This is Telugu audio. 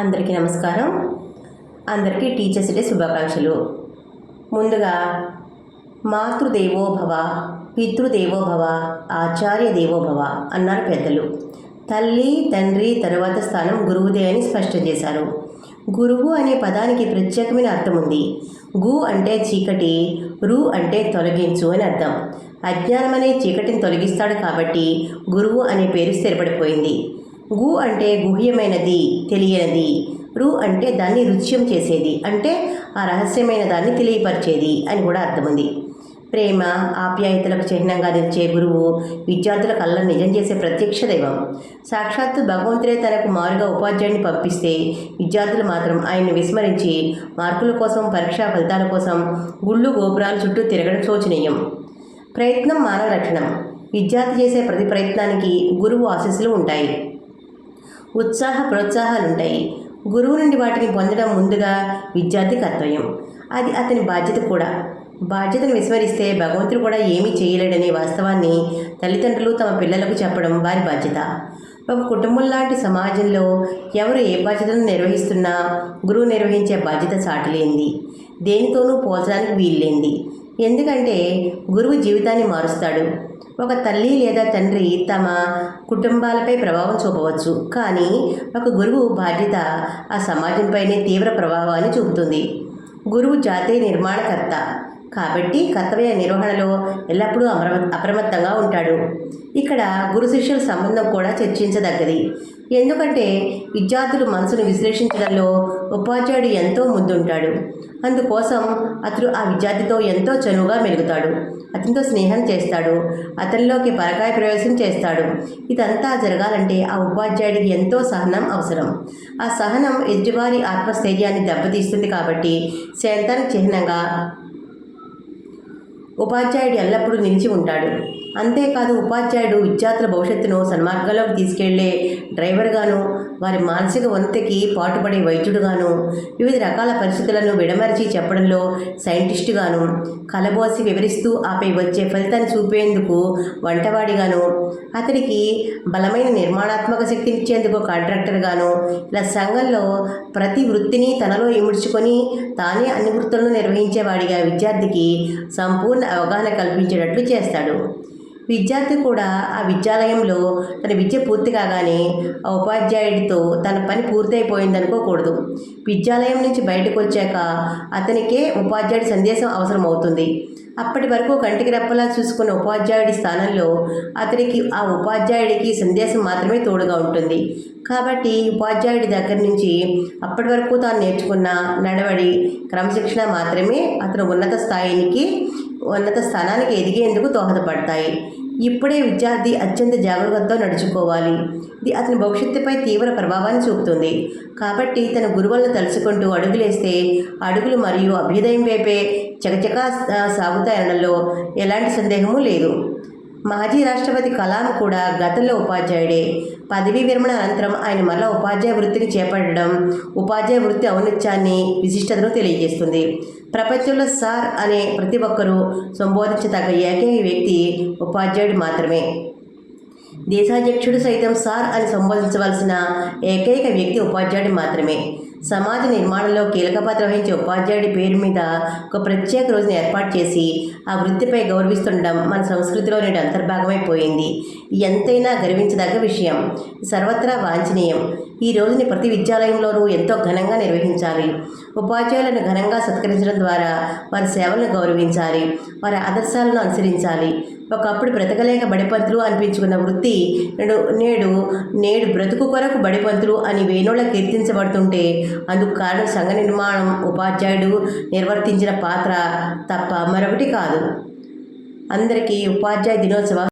అందరికీ నమస్కారం. అందరికీ టీచర్స్ డే శుభాకాంక్షలు. ముందుగా మాతృదేవోభవ పితృదేవోభవ ఆచార్య దేవోభవ అన్నారు పెద్దలు. తల్లి తండ్రి తరువాత స్థానం గురువుదే అని స్పష్టం చేశారు. గురువు అనే పదానికి ప్రత్యేకమైన అర్థం ఉంది. గు అంటే చీకటి రు అంటే తొలగించు అని అర్థం. అజ్ఞానం అనే చీకటిని తొలగిస్తాడు కాబట్టి గురువు అనే పేరు స్థిరపడిపోయింది. గు అంటే గుహ్యమైనది తెలియనిది. రు అంటే దాన్ని రుచ్యం చేసేది అంటే ఆ రహస్యమైన దాన్ని తెలియపరిచేది అని కూడా అర్థం ఉంది ప్రేమ ఆప్యాయతలకు చిహ్నంగా నిలిచే గురువు విద్యార్థుల కళ్ళ నిజం చేసే ప్రత్యక్ష దైవం. సాక్షాత్తు భగవంతుడే తనకు మారుగా ఉపాధ్యాయుని పంపిస్తే విద్యార్థులు మాత్రం ఆయన్ని విస్మరించి మార్కుల కోసం పరీక్షా ఫలితాల కోసం గుళ్ళు గోపురాల చుట్టూ తిరగడం శోచనీయం. ప్రయత్నం మానవ రక్షణం విద్యార్థి చేసే ప్రతి ప్రయత్నానికి గురువు ఆశీస్సులు ఉంటాయి. ఉత్సాహ ప్రోత్సాహాలు ఉంటాయి గురువు నుండి వాటిని పొందడం ముందుగా విద్యార్థి కర్తవ్యం. అది అతని బాధ్యత కూడా. బాధ్యతను విస్మరిస్తే భగవంతుడు కూడా ఏమీ చేయలేడనే వాస్తవాన్ని తల్లిదండ్రులు తమ పిల్లలకు చెప్పడం వారి బాధ్యత. ఒక కుటుంబం లాంటి సమాజంలో ఎవరు ఏ బాధ్యతను నిర్వహిస్తున్నా గురువు నిర్వహించే బాధ్యత సాటిలేంది దేనితోనూ పోల్చడానికి వీల్లేంది ఎందుకంటే గురువు జీవితాన్ని మారుస్తాడు. ఒక తల్లి లేదా తండ్రి తమ కుటుంబాలపై ప్రభావం చూపవచ్చు. కానీ ఒక గురువు బాధ్యత ఆ సమాజంపైనే తీవ్ర ప్రభావాన్ని చూపుతుంది. గురువు జాతీయ నిర్మాణకర్త. కాబట్టి కర్తవ్య నిర్వహణలో ఎల్లప్పుడూ అమర అప్రమత్తంగా ఉంటాడు. ఇక్కడ గురు శిష్యుల సంబంధం కూడా చర్చించదగ్గది. ఎందుకంటే విద్యార్థులు మనసును విశ్లేషించడంలో ఉపాధ్యాయుడు ఎంతో ముందుంటాడు. అందుకోసం అతడు ఆ విద్యార్థితో ఎంతో చనువుగా మెలుగుతాడు. అతనితో స్నేహం చేస్తాడు. అతనిలోకి పరకాయ ప్రవేశం చేస్తాడు. ఇదంతా జరగాలంటే ఆ ఉపాధ్యాయుడికి ఎంతో సహనం అవసరం. ఆ సహనం ఎదుటివారి ఆత్మస్థైర్యాన్ని దెబ్బతీస్తుంది కాబట్టి శాంతానికి చిహ్నంగా ఉపాధ్యాయుడు ఎల్లప్పుడూ నిలిచి ఉంటాడు. అంతేకాదు ఉపాధ్యాయుడు విద్యార్థుల భవిష్యత్తును సన్మార్గంలోకి తీసుకెళ్ళే డ్రైవర్గాను వారి మానసిక వంతకి పాటుపడే వైద్యుడుగాను వివిధ రకాల పరిస్థితులను విడమరిచి చెప్పడంలో సైంటిస్టుగాను కలబోసి వివరిస్తూ ఆపై వచ్చే ఫలితాన్ని చూపేందుకు వంటవాడిగాను అతడికి బలమైన నిర్మాణాత్మక శక్తినిచ్చేందుకు కాంట్రాక్టర్గాను ఇలా సంఘంలో ప్రతి వృత్తిని తనలో ఇముడ్చుకొని తానే అన్ని వృత్తులను నిర్వహించేవాడిగా విద్యార్థికి సంపూర్ణ అవగాహన కల్పించేటట్లు చేస్తాడు. విద్యార్థి కూడా ఆ విద్యాలయంలో తన విద్య పూర్తి కాగానే ఆ ఉపాధ్యాయుడితో తన పని పూర్తయిపోయింది అనుకోకూడదు. విద్యాలయం నుంచి బయటకు వచ్చాక అతనికే ఉపాధ్యాయుడి సందేశం అవసరం అవుతుంది అప్పటి వరకు కంటికి రెప్పలా చూసుకున్న ఉపాధ్యాయుడి స్థానంలో అతనికి ఆ ఉపాధ్యాయుడికి సందేశం మాత్రమే తోడుగా ఉంటుంది. కాబట్టి ఉపాధ్యాయుడి దగ్గర నుంచి అప్పటి వరకు తాను నేర్చుకున్న నడవడి క్రమశిక్షణ మాత్రమే అతను ఉన్నత స్థాయికి ఉన్నత స్థానానికి ఎదిగేందుకు దోహదపడతాయి. ఇప్పుడే విద్యార్థి అత్యంత జాగ్రత్తతో నడుచుకోవాలి. ఇది అతని భవిష్యత్తుపై తీవ్ర ప్రభావాన్ని చూపుతుంది. కాబట్టి తన గురువులను తలుచుకుంటూ అడుగులేస్తే అడుగులు మరియు అభ్యుదయం వైపే చకచకా సాగుతాయనడంలో ఎలాంటి సందేహము లేదు. మాజీ రాష్ట్రపతి కలాం కూడా గతంలో ఉపాధ్యాయుడే. పదవీ విరమణ అనంతరం ఆయన మరలా ఉపాధ్యాయ వృత్తిని చేపట్టడం ఉపాధ్యాయ వృత్తి ఔన్నత్యాన్ని విశిష్టతను తెలియజేస్తుంది. ప్రపంచంలో సార్ అనే ప్రతి ఒక్కరూ సంబోధించదగ్గ ఏకైక వ్యక్తి ఉపాధ్యాయుడు మాత్రమే. దేశాధ్యక్షుడు సైతం సార్ అని సంబోధించవలసిన ఏకైక వ్యక్తి ఉపాధ్యాయుడు మాత్రమే. సమాజ నిర్మాణంలో కీలక పాత్ర వహించే ఉపాధ్యాయుడి పేరు మీద ఒక ప్రత్యేక రోజును ఏర్పాటు చేసి ఆ వృత్తిపై గౌరవిస్తుండడం మన సంస్కృతిలో నేడు అంతర్భాగమైపోయింది. ఎంతైనా గర్వించదగ్గ విషయం. సర్వత్రా వాంఛనీయం. ఈ రోజుని ప్రతి విద్యాలయంలోనూ ఎంతో ఘనంగా నిర్వహించాలి. ఉపాధ్యాయులను ఘనంగా సత్కరించడం ద్వారా వారి సేవలను గౌరవించాలి. వారి ఆదర్శాలను అనుసరించాలి. ఒకప్పుడు బ్రతకలేక బడిపంతులు అనిపించుకున్న వృత్తి నేడు నేడు నేడు బ్రతుకు కొరకు బడిపంతులు అని వేణువుల కీర్తించబడుతుంటే అందుకు కారణం సంఘ నిర్మాణం ఉపాధ్యాయుడు నిర్వర్తించిన పాత్ర తప్ప మరొకటి కాదు. అందరికీ ఉపాధ్యాయ దినోత్సవ